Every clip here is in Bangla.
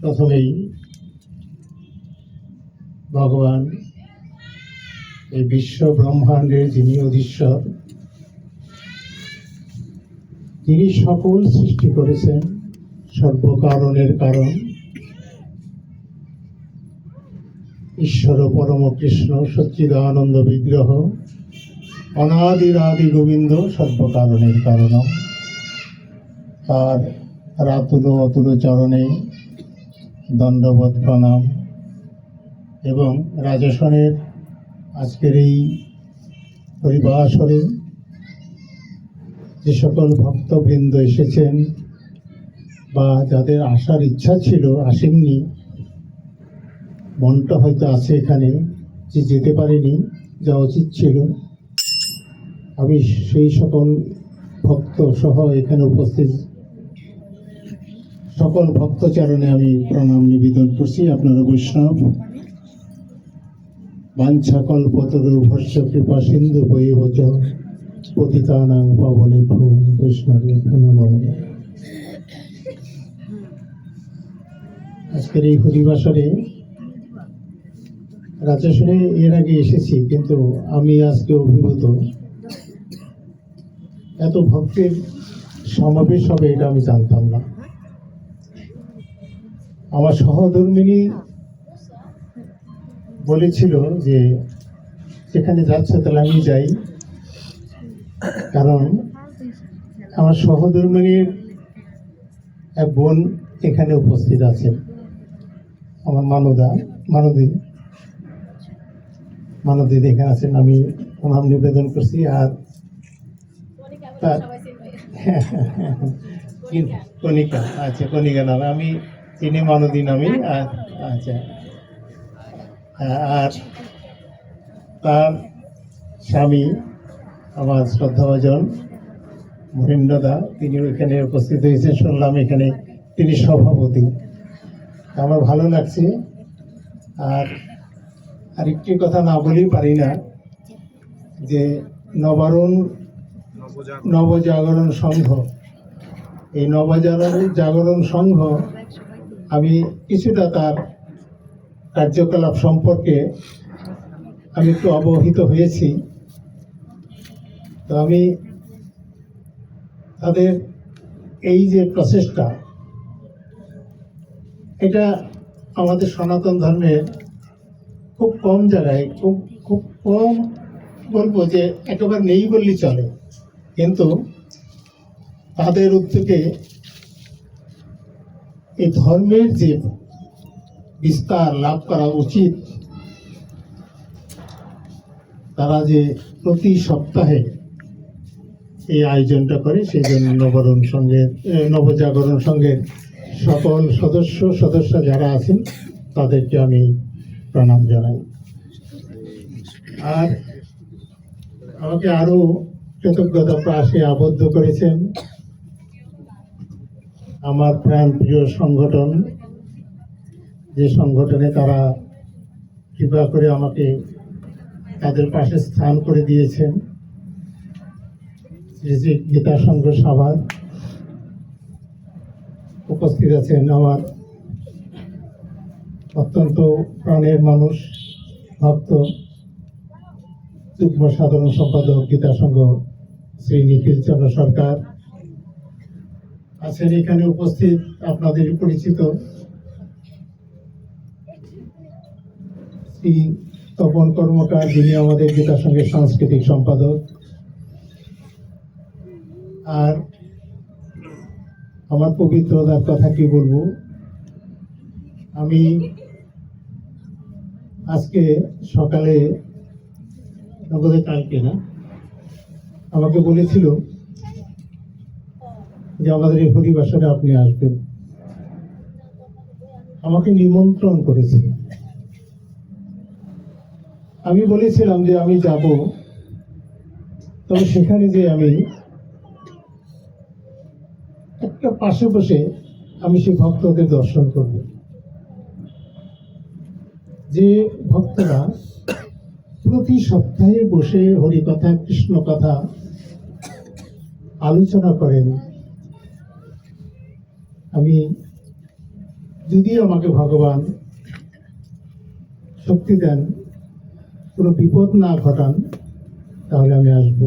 প্রথমেই ভগবান এই বিশ্ব ব্রহ্মাণ্ডের যিনি অধীশ্বর, তিনি সকল সৃষ্টি করেছেন সর্বকারণের কারণ। ঈশ্বর পরম কৃষ্ণ সচ্চিদানন্দ বিগ্রহ অনাদির আদি গোবিন্দ সর্বকারণের কারণ। তার রাতুল অতুল চরণে দণ্ডবোধ প্রণাম। এবং রাজসনের আজকের এই পরিবাসরে যে সকল ভক্তবৃন্দ এসেছেন বা যাদের আসার ইচ্ছা ছিল, আসেননি, মনটা হয়তো আছে এখানে যে যেতে পারেনি যা উচিত ছিল। আমি সেই সকল ভক্ত সহ এখানে উপস্থিত সকল ভক্তচরণে আমি প্রণাম নিবেদন করছি। আপনারা বৈষ্ণব বাঞ্ছা কল্পতরু ভস্য কৃপা সিন্ধু বয়ে বচ, পতিতানাং পাবনে ভূ বৈষ্ণব আজকের এই হরিবাসরে রাজেশ্বরে এর আগে এসেছি, কিন্তু আমি আজকে অভিভূত। এত ভক্তের সমাবেশ হবে এটা আমি জানতাম না। আমার সহধর্মিনী বলেছিল যে যেখানে যাচ্ছে তাহলে আমি যাই। কারণ আমার সহধর্মিনীর এক বোন এখানে উপস্থিত আছেন আমার মানদা মানদী। মানদী এখানে আছেন আমি প্রণাম নিবেদন করছি আর তার- কণিকা। আচ্ছা কণিকা নামে। আমি চিনি মানদী নামে আর আচ্ছা। আর তার স্বামী আমার শ্রদ্ধাভাজন মহেন্দ্রদা তিনি এখানে উপস্থিত হয়েছেন শুনলাম এখানে তিনি সভাপতি। আমার ভালো লাগছে। আর আরেকটি কথা না বলেই পারি না যে নবারণ নবজাগরণ সংঘ। এই নবজাগরণ জাগরণ সংঘ আমি কিছুটা তার কার্যকলাপ সম্পর্কে আমি একটু অবহিত হয়েছি। তো আমি তাদের এই যে প্রচেষ্টা, এটা আমাদের সনাতন ধর্মের খুব কম জায়গায়, খুব খুব কম বলব যে একেবারে নেই বললেই চলে। কিন্তু তাদের উদ্যোগে এই ধর্মের যে বিস্তার লাভ করা উচিত তারা যে প্রতি সপ্তাহে এই আয়োজনটা করে সেই জন্য নবরণ সঙ্গের এ, নবজাগরণ সঙ্গের সকল সদস্য সদস্য যারা আছেন তাদেরকে আমি প্রণাম জানাই। আর আমাকে আরও কৃতজ্ঞতা প্রাসে আবদ্ধ করেছেন। আমার প্রাণ প্রিয় সংগঠন, যে সংগঠনে তারা কৃপা করে আমাকে তাদের পাশে স্থান করে দিয়েছেন, শ্রী গীতা সংঘ সভার উপস্থিত আছেন আমার অত্যন্ত প্রাণের মানুষ, ভক্ত, যুগ্ম সাধারণ সম্পাদক গীতা সংঘ শ্রী নিখিল চন্দ্র সরকার। আছেন এখানে উপস্থিত আপনাদের পরিচিত তপন কর্মকার, যিনি আমাদের গীতা সঙ্গে সাংস্কৃতিক সম্পাদক। আর আমার পবিত্রতার কথা কি বলব? আমি আজকে সকালে, নগদে কালকে না, আমাকে বলেছিল যে আমাদের এই পরিবাসরে আপনি আসবেন। আমাকে নিমন্ত্রণ করেছিল আমি বলেছিলাম যে আমি যাব, তবে সেখানে যে আমি একটা পাশে বসে আমি সেই ভক্তদের দর্শন করব। যে ভক্তরা প্রতি সপ্তাহে বসে হরিকথা কৃষ্ণ কথা আলোচনা করেন আমি যদি আমাকে ভগবান শক্তি দেন, কোনো বিপদ না ঘটান, তাহলে আমি আসব।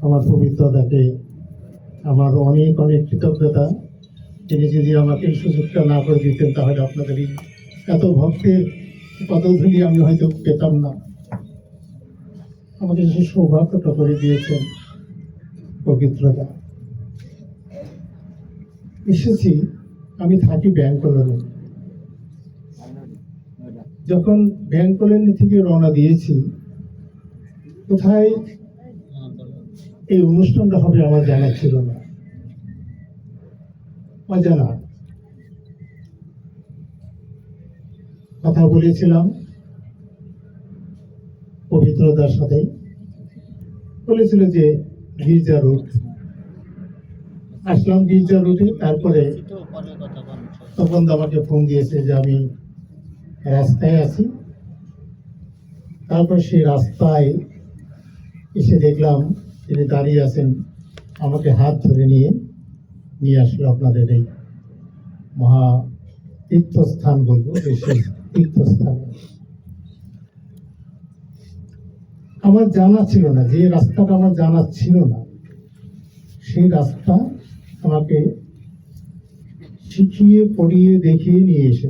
আমার পবিত্রতাকে, আমার অনেক অনেক কৃতজ্ঞতা। তিনি যদি আমাকে সুযোগটা না করে দিতেন, তাহলে আপনাদের এই এত ভক্তের পদধূলি আমি হয়তো পেতাম না। আমাকে সে সৌভাগ্যটা করে দিয়েছেন পবিত্রতা। এসেছি, আমি থাকি ব্যাংক যখন ব্যাংক থেকে রওনা দিয়েছি, কোথায় এই অনুষ্ঠানটা হবে আমার জানা ছিল না। অজানা। কথা বলেছিলাম পবিত্রতার সাথে বলেছিল যে গির্জা রুট আসলাম গির্জা রুটে, তারপরে তখন আমাকে ফোন দিয়েছে যে আমি রাস্তায় আছি। তারপর সেই রাস্তায় এসে দেখলাম তিনি দাঁড়িয়ে আছেন আমাকে হাত ধরে নিয়ে নিয়ে আসলো আপনাদের এই মহা তীর্থস্থান বলব বিশেষ তীর্থস্থান। আমার জানা ছিল না, যে রাস্তাটা আমার জানা ছিল না, সেই রাস্তা আমাকে শিখিয়ে পড়িয়ে দেখিয়ে নিয়ে এসেছে।